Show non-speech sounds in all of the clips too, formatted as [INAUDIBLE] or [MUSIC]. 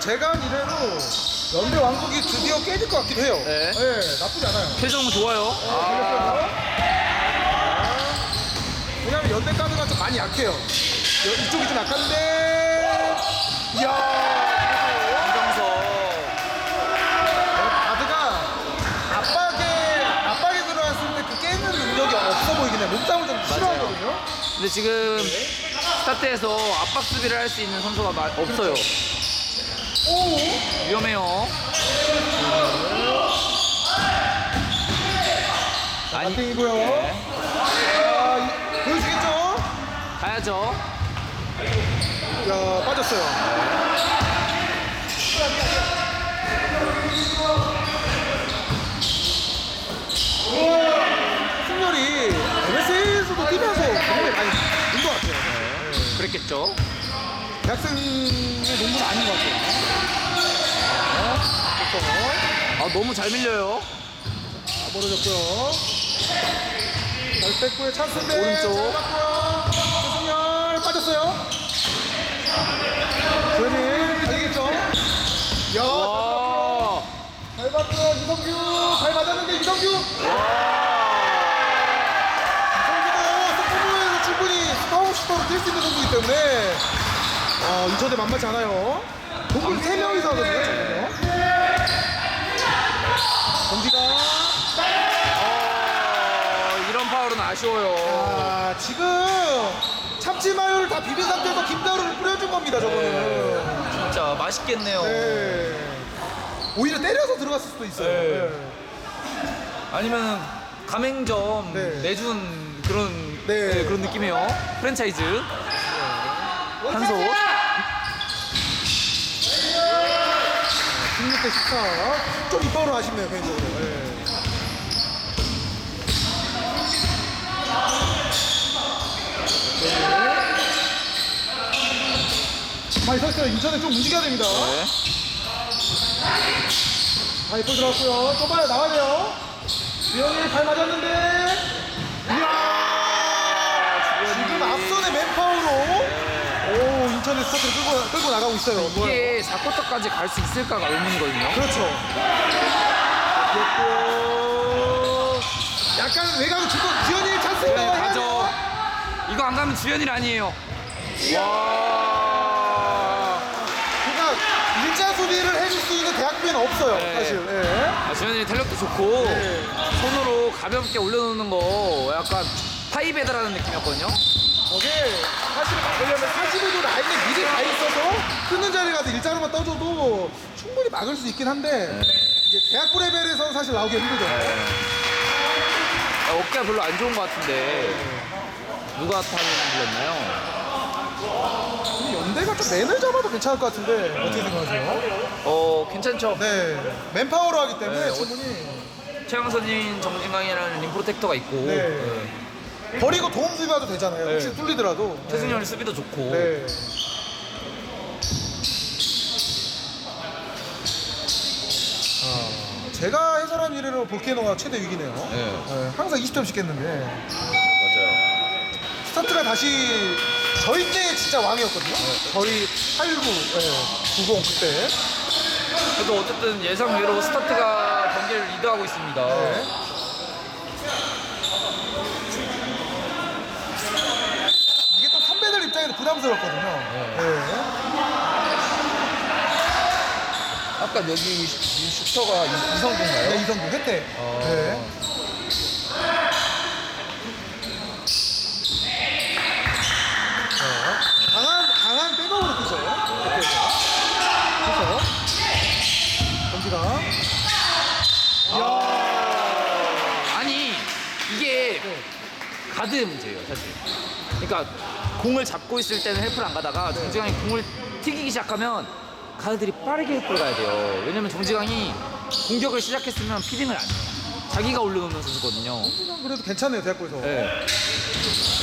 제가 이래로 연대 왕국이 드디어 깨질 것 같기도 해요. 네. 나쁘지 않아요. 표정 좋아요. 아. 왜냐면 연대 카드가 좀 많이 약해요. 여- 이쪽이 좀 약한데. 이야. 이정석. 카드가 압박에 압박에 들어왔을 때 그 깨는 능력이 없어 보이긴 해. 몸싸움을 좀 싫어하거든요. 근데 지금 스타트에서 압박 수비를 할 수 있는 선수가 마- 없어요. 오. 위험해요. 아니, 반등이고요. 네. 자, 이- 보여주겠죠? 가야죠. 야 빠졌어요. 승열이 MS에서도 뛰면서 굉장히 많이 는것 같아요. 그랬겠죠. 대학생의 농구는 아닌 것 같아요. 어, 아, 너무 잘 밀려요. 다 벌어졌고요. 잘 뺐고요. 찬스인데 오른쪽. 잘 맞고요. 승열 빠졌어요. 조현이 달리겠죠? 야 와. 잘 봤고요 이성규 잘 맞았는데 이성규 이성규도 충분히 스파우 슈터로 뛸수 있는 선수이기 때문에 어, 인천대 만만치 않아요 동굴 3명이서 하거든요 경기가 어, 이런 파울은 아쉬워요. 아, 지금 참치 마요를 다 비빈 상태에서 김다루를 뿌려준 겁니다 저거는 진짜 맛있겠네요. 네. 오히려 때려서 들어갔을 수도 있어요 네. 네. 아니면 가맹점 네. 내준 그런 네. 네, 그런 느낌이에요. 프랜차이즈 한솥. 16대 14. 좀 이파로 아쉽네요, 개인적으로. 예. 네. 많이 섰어요. 인천에 좀 움직여야 됩니다. 네. 많이 또 들어갔고요. 또 봐요. 나와야 돼요. 주영이 발 맞았는데. 이야! 지금 앞선의 맨파워로. 오, 인천의 스타트를 끌고, 끌고 나가고 있어요. 이게 4쿼터까지 갈 수 있을까가 의문이거든요. 그렇죠. 됐고 약간 외곽을 주고 지현이 찬스가 네, 가죠. 이거 안 가면 주연이 아니에요. 와. 그러니까 일자 수비를 해줄 수 있는 대학교에는 없어요. 네. 사실. 예. 아, 주연이 탄력도 좋고 네. 손으로 가볍게 올려놓는 거 약간 파이베드라는 느낌이었거든요. 저게 사실 막으려면 45도 라인에 미리 가 있어서 끊는 자리 가서 일자로만 떠줘도 충분히 막을 수 있긴 한데 이제 대학교 레벨에서는 사실 나오기 힘들죠. 아, 어깨가 별로 안 좋은 것 같은데 누가 타는 불렀나요? 이 연대가 좀 맨을 잡아도 괜찮을 것 같은데 어떻게 생각하세요? 어 괜찮죠. 네. 맨파워로 하기 때문에 네, 충분히 최강선인 정진강이라는 림프로텍터가 있고 네. 네. 버리고 도움 수비해도 되잖아요. 혹시 네. 뚫리더라도. 최승현이 수비도 좋고 네. 아, 제가 해설한 이래로 볼케이노가 최대 위기네요. 네. 네, 항상 20점씩 했는데 맞아요. 스타트가 다시 저희 때 진짜 왕이었거든요. 저희 89, 네, 90 그때. 그래도 어쨌든 예상 외로 스타트가 경기를 리드하고 있습니다. 네. 이게 또 선배들 입장에서 부담스럽거든요. 네. 아까 여기 이 슈터가 이성규인가요? 네, 이성규 혜태. 어. 네. 자, 강한 강한 백업으로 뛰죠. 혜태가. 그래서 경기가 아니 이게 가드 문제예요 사실. 그러니까 공을 잡고 있을 때는 헬프를 안 가다가 정지강이 공을 튀기기 시작하면 가드들이 빠르게 헬프를 가야 돼요. 왜냐면 정지강이 공격을 시작했으면 피딩을 안 해요. 자기가 올려놓는 선수거든요. 지금 그래도 괜찮네요 대학교에서. 네.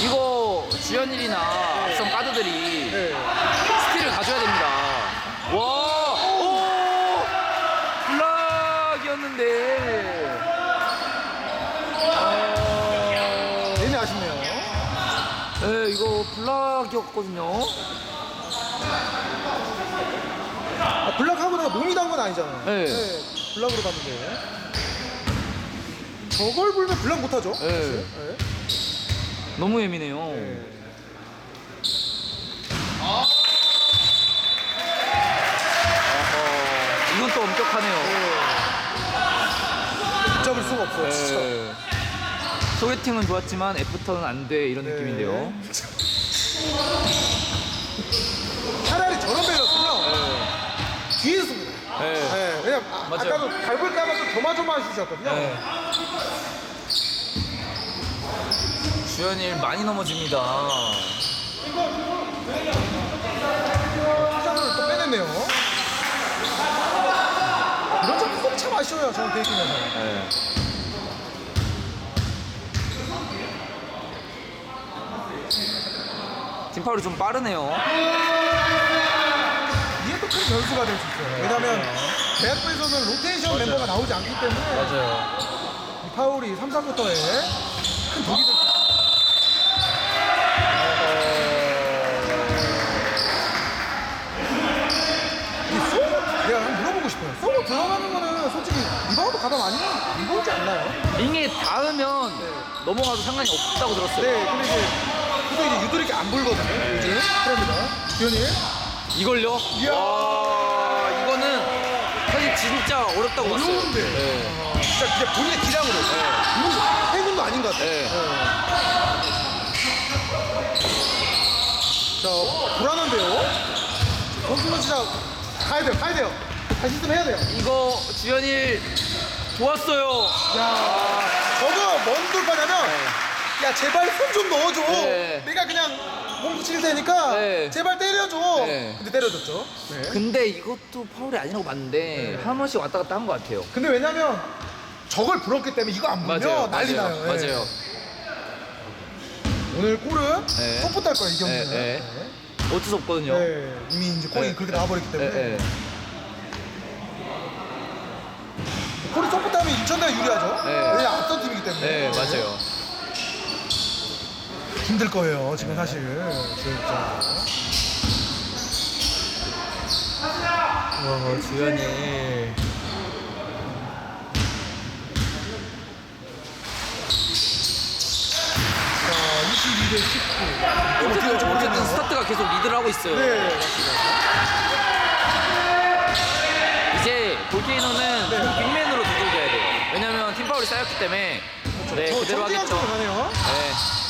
이거 주연일이나 앞선 가드들이 네. 스틸을 가져야 됩니다. 와, 오, 블락이었는데. 어, 내내 아쉽네요. 네, 이거 블락이었거든요. 아, 블락 아니잖아요. 네. 블락으로 봤는데. 저걸 불면 블락 못하죠. 네. 사실. 네. 너무 예민해요. 네. 어허, 이건 또 엄격하네요. 붙잡을 수가 없어요, 진짜. 네. 소개팅은 좋았지만 애프터는 안 돼 이런 네. 느낌인데요. [LAUGHS] 차라리 저런 배였으면 뒤에서. 네. 네, 왜냐면 아, 맞아요. 아까도 밟을까봐 좀 조마조마하시셨거든요. 네. 주연일 많이 넘어집니다. 시장을 또 빼냈네요. 이런 점이 꼭참 아쉬워요, 저는 대기면서. 네. 팀파울이 좀 빠르네요. 이게 또 큰 변수가 될 수 있어요. 왜냐면 대학부에서는 로테이션 멤버가 나오지 않기 때문에 맞아요. 이 파울이 3, 4쿼터에 큰 독이 될 수 있습니다. 이 쏘고 내가 한번 물어보고 싶어요. 쏘고 들어가는 거는 솔직히 리바운드 가담 아니면 리바운드 않나요? 링에 닿으면 넘어가도 상관이 없다고 들었어요. 네, 근데 이제 그래도 이제 유도리 안 불거든요. 요즘 그럽니다. 기현이 이걸요? 이야. 와, 이거는 사실 진짜 어렵다고 봤어요. 어려운데. 네. 진짜 그냥 본인의 기량으로. 이건 해군도 아닌 것 같아요. 네. 자, 불안한데요? 선수는 진짜 가야 돼요, 가야 돼요. 다시 좀 해야 돼요. 이거 주연일 좋았어요. 야, 저거 뭔 돌파냐면, 야, 제발 손 좀 넣어줘. 네. 내가 그냥 몸 붙일 테니까, 네. 제발 때려줘. 네. 근데 때려줬죠. 네. 근데 이것도 파울이 아니라고 봤는데 한 번씩 왔다 갔다 한 것 같아요. 근데 왜냐면, 저걸 불었기 때문에 이거 안 불면 난리 맞아요. 나요. 예. 맞아요. 오늘 골은 네. 소프트 할 거예요, 이 경기는. 네, 네. 어쩔 수 없거든요. 네, 이미 이제 골이 네. 그렇게 나와버렸기 네, 때문에. 네. 골이 소프트 하면 인천대가 유리하죠. 네. 왜냐 앞선 팀이기 때문에. 네, 맞아요. 힘들 거예요, 지금 사실. 진짜. 와, 주연이. 자, 22대 19. 어쨌든, 어쨌든 스타트가 계속 리드를 하고 있어요. 네. 이제 볼케이노는 네. 빅맨으로 두들겨야 돼요. 왜냐면 팀파울이 쌓였기 때문에 네, 저 그대로 정지한 하겠죠. 가네요. 네.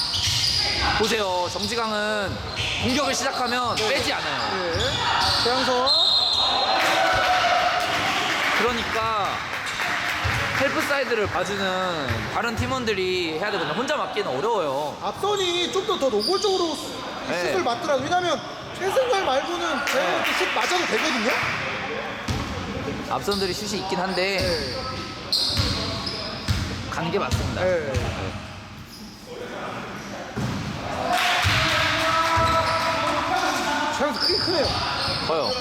보세요. 정지강은 공격을 시작하면 빼지 않아요. 네. 최양서. 그러니까 헬프 사이드를 봐주는 다른 팀원들이 해야 되거든요. 혼자 맞기는 어려워요. 앞선이 좀 더 더 노골적으로 네. 슛을 맞더라고요. 왜냐면 최승걸 말고는 제가 볼때 슛 맞아도 되거든요. 앞선들이 슛이 있긴 한데 네. 가는 게 맞습니다. 네. 최양서 크긴 크네요. 커요.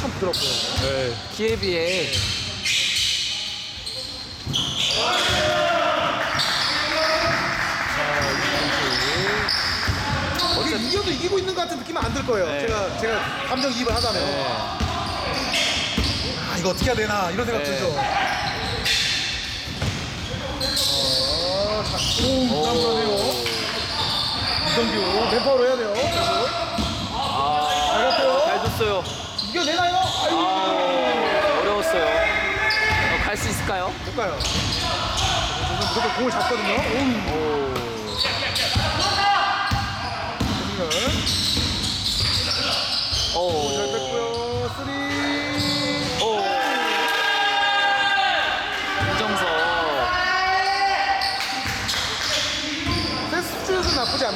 참 부드럽고요. 네. 키에 비해 이게 이겨도 이기고 있는 것 같은 느낌은 안 들 거예요. 네. 제가 제가 감정 이입을 하자면 아 이거 어떻게 해야 되나 이런 생각 네. 들죠. 어, 자, 오, 부담스러네요. 이성규 맨파워로 해야 돼요. 아, 잘 갔어요. 잘 줬어요. 이겨내나요? 아유, 아, 어려웠어요. 어, 갈 수 있을까요? 못 가요. 저는 무조건 공을 잡거든요. 오, 오. 오. 잘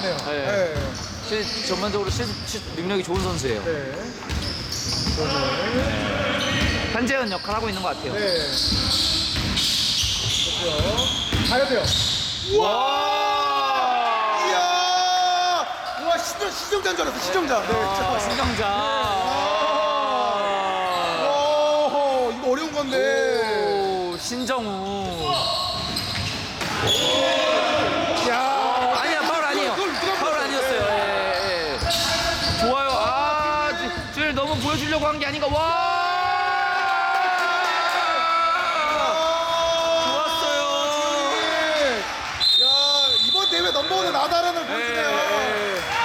않네요. 네. 네. 실, 전반적으로 실, 실 능력이 좋은 선수예요. 네. 저는 한재현 역할 하고 있는 것 같아요. 네. 그렇고요. 가야 돼요. 와! 이야! 우와, 시정, 시정자인 줄 알았어, 시정자. 네, 아, 잠깐만. 신경자. 오, 이거 어려운 건데. 오, 신정우. 야 아니야, 파울 아니에요. 그걸 누가 파울 봤어요? 아니었어요. 예, 예. 좋아요. 보여주려고 한 게 아닌가. 와! 좋았어요. 야 이번 대회 넘버원은 나다라는 보여주네요.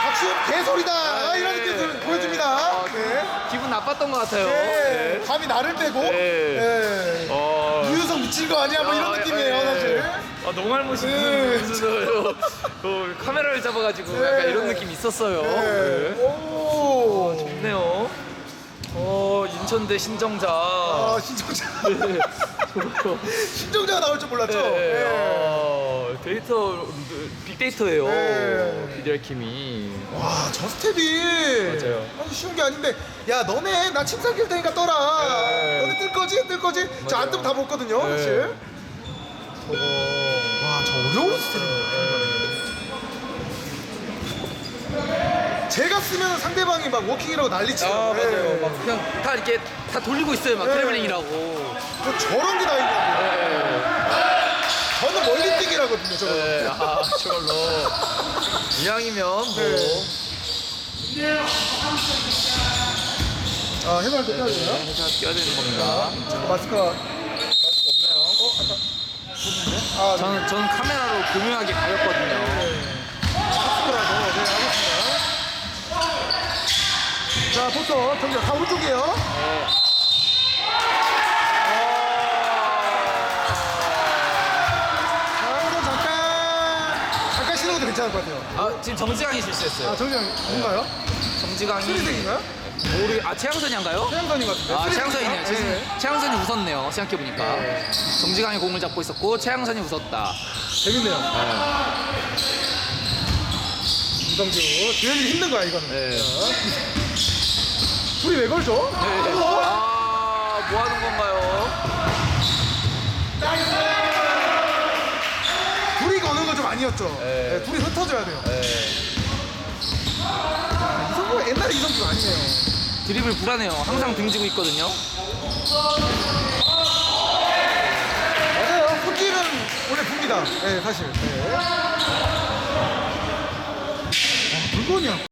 박수현 개소리다 아, 이런 느낌 들- 보여줍니다. 네. 기분 나빴던 것 같아요. 네. 감히 나를 빼고 네. 네. 어. 유효성 미친 거 아니야 뭐 이런 아, 느낌이에요 예, 사실. 예. 아, 농알못이 네. 무슨 무슨 [LAUGHS] 그 카메라를 잡아가지고 네. 약간 이런 느낌 있었어요. 네. 네. 오. 좋네요. 어 인천대 신정자. 아 신정자. [LAUGHS] 신정자가 나올 줄 몰랐죠. 네. 네. 어, 데이터 빅데이터예요. 네. 비델킴이. 와, 저 스텝이 맞아요. 아주 쉬운 게 아닌데 야 너네 나 침상 낄 테니까 떠라 네. 너네 뜰 거지? 뜰 거지? 저 안. 뜨면 다 먹거든요 네. 사실 저거. 와저 어려운 스텝입니다 제가 쓰면 상대방이 막 워킹이라고 난리치죠 아 맞아요. 네. 막 그냥 다 이렇게 다 돌리고 있어요. 막 네. 트래블링이라고. 저 저런 게 다 있냐고 저는 멀리 뛰기라거든요 저거 네, 아, 저걸로. 이왕이면 뭐. 네. 아 해발 때 해야 네, 되나? 회사 뛰어야 되는 겁니다. 마스크가 마스크 없나요? 어? 아까 보는데? 아 네. 저는, 저는 카메라로 교묘하게 가렸거든요. 마스크라서 네 알겠습니다 자 포터 정면 다 오른쪽이에요 자 이건 잠깐 잠깐 신어도 괜찮을 것 같아요 아, 지금 정지강이 실수했어요. 아 정면 뭔가요? 정지강이. 수리색인가요? 모르, 아, 최양선이 한가요? 태양선인 것 같은데 아? 최양선이네요. 네. 최- 최양선이 웃었네요. 생각해 보니까. 정지강이 공을 잡고 있었고, 최양선이 웃었다. 재밌네요 이성규 주현이 힘든 거야 이거는 네. 둘이 왜 걸죠? 네. 어? 아, 뭐 하는 건가요? 둘이 거는 거좀 아니었죠. 네. 네, 둘이 흩어져야 돼요. 네. 이성규가 옛날에 이성규가 아니네요. 드리블 불안해요. 항상 등지고 있거든요. 맞아요. 훈기는 원래 분기다. 네, 사실. 네. 아, 물건이야.